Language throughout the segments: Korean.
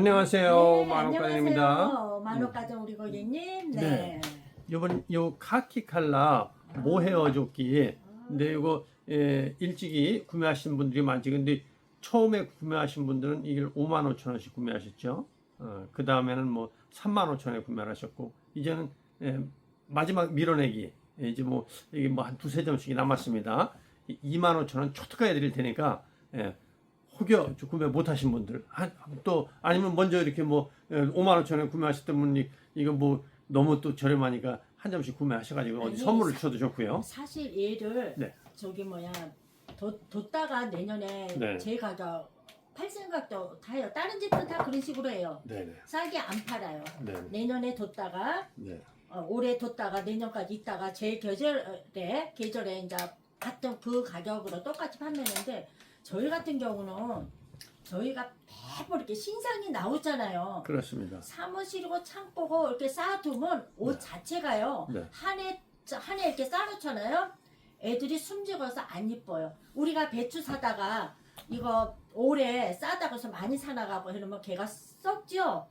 안녕하세요. 네, 만원가입니다. 안녕하세요. 만원가정 우리 고객님. 네. 네. 요번 요 카키 칼라 모헤어 조끼. 근데 이거 예, 일찍이 구매하신 분들이 많지. 근데 처음에 구매하신 분들은 이걸 5만 5천 원씩 구매하셨죠. 어, 그 다음에는 뭐 3만 5천 원에 구매를 하셨고 이제는 예, 마지막 밀어내기 예, 이제 뭐 이게 뭐 한 두세 점씩이 남았습니다. 2만 5천 원 초특가 해 드릴 테니까 예, 혹여 저 구매 못하신 분들 한, 또 아니면 먼저 이렇게 뭐 5만 5천 원에 구매하셨던 분이 이거 뭐 너무 또 저렴하니까 한 점씩 구매하셔가지고 어디 선물을 주셔도 좋고요. 사실 얘를 네. 저기 뭐야 뒀, 뒀다가 내년에 네. 제 가격 팔 생각도 다 해요. 다른 집은 다 그런 식으로 해요. 네네. 싸게 안 팔아요. 네. 내년에 뒀다가 네. 어, 올해 뒀다가 내년까지 있다가 제 계절에 계절에 이제 같은 그 가격으로 똑같이 판매하는데 저희 같은 경우는 저희가 매번 이렇게 신상이 나오잖아요. 그렇습니다. 사무실이고 창고고 이렇게 쌓아두면 옷 네. 자체가요 네. 한해 한해 이렇게 쌓아놓잖아요 애들이 숨죽어서 안 이뻐요 우리가 배추 사다가 이거 오래 싸다가서 많이 사나가고 이러면 걔가 썩죠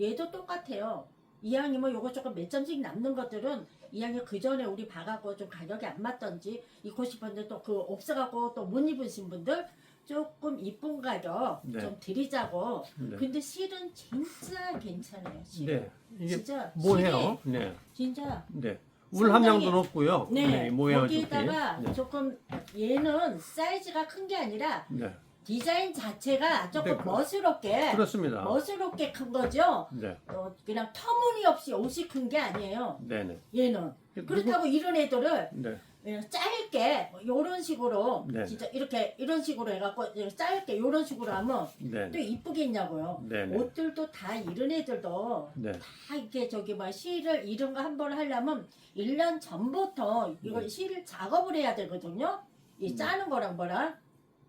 얘도 똑같아요 이왕이면 뭐 요거 조금 몇 점씩 남는 것들은 이왕이 그 전에 우리 봐갖고 좀 가격이 안 맞던지 입고 싶었는데 또 그 없어갖고 또 못 입으신 분들 조금 이쁜 가격 네. 좀 드리자고 네. 근데 실은 진짜 괜찮아요. 실은. 네. 이게 진짜 뭐해요? 네. 진짜 네. 울 함량도 높고요. 네, 뭐해요? 조끼. 거기에다가 네. 조금 얘는 사이즈가 큰 게 아니라 네. 디자인 자체가 조금 네, 그- 멋스럽게 그렇습니다. 멋스럽게 큰 거죠. 네. 어, 그냥 터무니없이 옷이 큰 게 아니에요. 네네. 얘는 그렇다고 이런 애들을 네. 그냥 짧게 이런 식으로 네. 진짜 이렇게 이런 식으로 해갖고 짧게 이런 식으로 하면 네. 또 이쁘겠냐고요. 네네. 옷들도 다 이런 애들도 네. 다 이렇게 저기 뭐 실을 이런 거 한 번 하려면 1년 전부터 이거 네. 실 작업을 해야 되거든요. 이 네. 짜는 거랑 뭐랑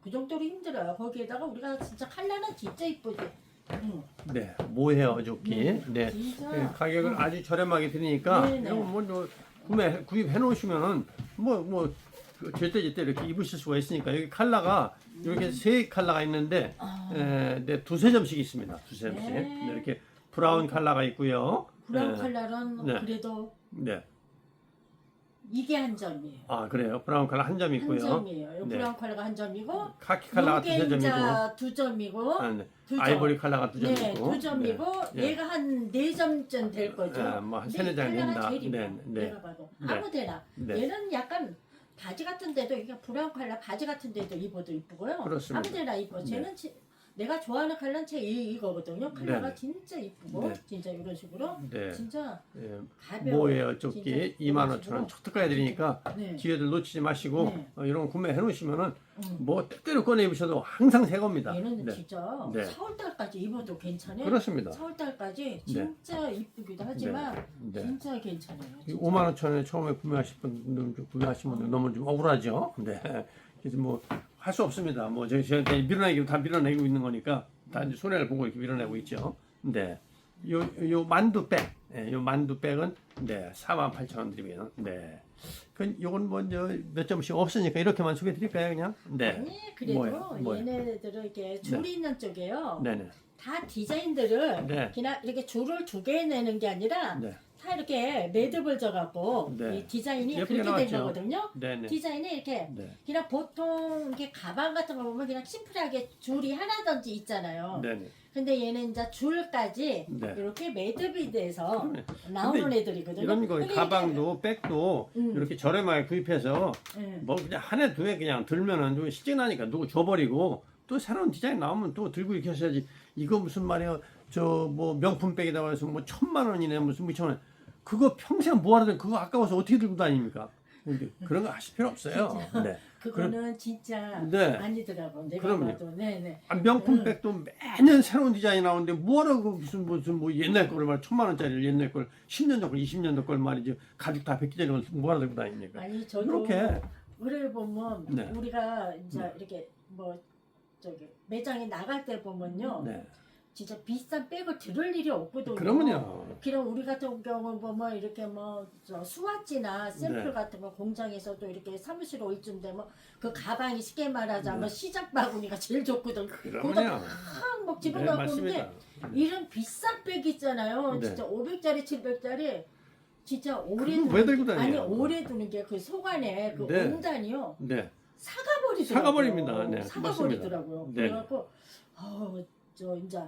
그 정도로 힘들어요. 거기에다가 우리가 진짜 칼라는 진짜 이쁘지. 응. 네. 뭐해요? 조끼. 네. 네. 진짜. 네, 가격을 아주 저렴하게 드리니까 네네. 이거 뭐, 뭐 구매 구입해 놓으시면은 뭐 뭐 제때 제때 이렇게 입으실 수가 있으니까 여기 칼라가 이렇게 세 칼라가 있는데 아, 에, 네, 두세 점씩 있습니다. 두세 점씩. 네. 네, 이렇게 브라운 칼라가 있고요. 브라운 네. 칼라는 네. 그래도 네. 이게 한 점이에요. 아 그래요. 브라운 칼라 한점 한 있고요. 점이에요. 요 네. 브라운 칼라가 한 점이고 카키 요게 두세 점이고. 이제 두 점이고 아, 네. 두 점. 아이보리 칼라가 두 점이고. 네, 두 점이고 네. 얘가 한 네 점쯤 될 거죠. 아, 뭐한 세네 이장 칼라가 된다. 제일 이뻐. 네, 네. 내가 봐도 네. 아무데나. 네. 얘는 약간 바지 같은 데도 이게 브라운 칼라 바지 같은 데도 입어도 이쁘고요. 그렇습니다. 아무데나 이뻐. 네. 쟤는 지- 내가 좋아하는 제 이- 이거거든요. 칼라가 네. 진짜 이쁘고 네. 진짜 이런 식으로 네. 진짜 예, 가벼워. 뭐예요? 조끼 진짜 2만 이런 5천 원 식으로. 초특가해 드리니까 네. 기회들 놓치지 마시고 네. 어, 이런 거 구매해 놓으시면은 음. 뭐 때때로 꺼내 입으셔도 항상 새 겁니다. 얘는 네. 진짜 네. 4월달까지 입어도 괜찮아요. 그렇습니다. 4월달까지 진짜 이쁘기도 하지만 네. 진짜 괜찮아요. 이 진짜. 5만 5천 원에 처음에 구매하신 분들 좀 구매하신 분들 너무 좀 억울하죠. 네. 그래서 뭐 할 수 없습니다. 뭐 저희 저한테 밀어내기 다 밀어내고 있는 거니까 다 이제 손해를 보고 이렇게 밀어내고 있죠. 네. 요, 요 만두백, 예, 요 만두백은 네, 4만 8천 원 드리면, 네. 그 요건 뭐 몇 점씩 없으니까 이렇게만 소개해 드릴까요, 그냥? 네. 아니 그래도 뭐예요? 뭐예요? 얘네들은 이렇게 줄이 있는 쪽에요. 네네. 다 디자인들을 네. 그냥 이렇게 줄을 두 개 내는 게 아니라 네. 다 이렇게 매듭을 져갖고 네. 이 디자인이 예쁘게 그렇게 된 나왔죠. 거거든요. 네네. 디자인이 이렇게 네. 그냥 보통 이렇게 가방 같은 거 보면 그냥 심플하게 줄이 하나든지 있잖아요. 네네. 근데 얘는 이제 줄까지 네. 이렇게 매듭이 돼서 그러네. 나오는 근데 애들이거든요. 이런 거 가방도 백도 음. 이렇게 저렴하게 구입해서 예. 뭐 그냥 한 해 두 해 그냥 들면은 좀 실증나니까 누구 줘버리고 또 새로운 디자인 나오면 또 들고 이렇게 하셔야지 이거 무슨 말이야 저 뭐 명품 백이라고 해서 뭐 천만 원이네 무슨 뭐 이천 원 그거 평생 뭐하든 그거 아까워서 어떻게 들고 다닙니까 근데 그런 거 하실 필요 없어요 네. 그거는 진짜 네. 아니더라고. 내가 그럼요. 봐도 네네. 아, 명품 백도 매년 새로운 디자인이 나오는데 뭐하러 그 무슨 무슨 뭐 옛날 거를 말 천만 원짜리를 옛날 걸 10년 전 걸 20년 전 걸 말이지 가죽 다 벗기자는 걸 뭐하러 들고 다닙니까 아니 저도 이렇게 의뢰 보면 네. 우리가 이제 이렇게 뭐 저기 매장에 나갈 때 보면요. 네. 진짜 비싼 백을 들을 일이 없거든요. 그러면요. 그럼 우리 같은 경우 보면 이렇게 뭐 저 수화지나 샘플 네. 같은 거 공장에서도 이렇게 사무실 올 쯤 되면 그 가방이 쉽게 말하자면 네. 시작 바구니가 제일 좋거든. 그러면요. 팍막 네, 집어넣고 맞습니다. 있는데 이런 비싼 백 있잖아요. 네. 진짜 500짜리, 700짜리 진짜 오래 그거 왜 들고 게- 다녀요? 아니 오래 두는 게 그 속안에 그 네. 온단이요. 네. 사가버리더라고요. 사가버립니다. 네, 사가버리더라고요. 맞습니다. 네. 그래갖고 어 저 이제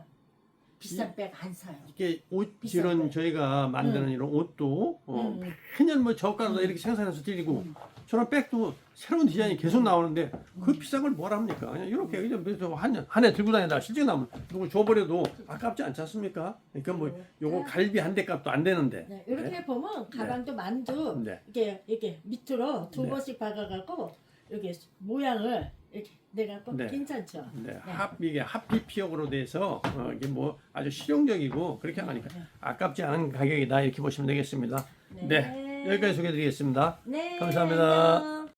비싼 백 안 사요. 이게 옷 비싼 이런 거. 저희가 만드는 이런 옷도 어, 음. 매년 뭐 저가로 이렇게 생산해서 드리고 저런 백도 새로운 디자인이 계속 나오는데 그 비싼 걸 뭘 합니까? 그냥 이렇게 그냥 한해 들고 다니다 실제 나면 누구 줘버려도 아깝지 않지 않습니까? 그러니까 뭐 요거 갈비 한 대 값도 안 되는데. 네, 이렇게 보면 가방도 만두 네. 이렇게 이렇게 밑으로 두 네. 번씩 박아갖고 이렇게 모양을 이렇게 내갖고 네. 괜찮죠. 네, 합 이게 합피 피혁으로 돼서 어, 이게 뭐 아주 실용적이고 그렇게 하니까 아깝지 않은 가격이다 이렇게 보시면 되겠습니다. 네, 여기까지 소개드리겠습니다. 네, 감사합니다. 안녕.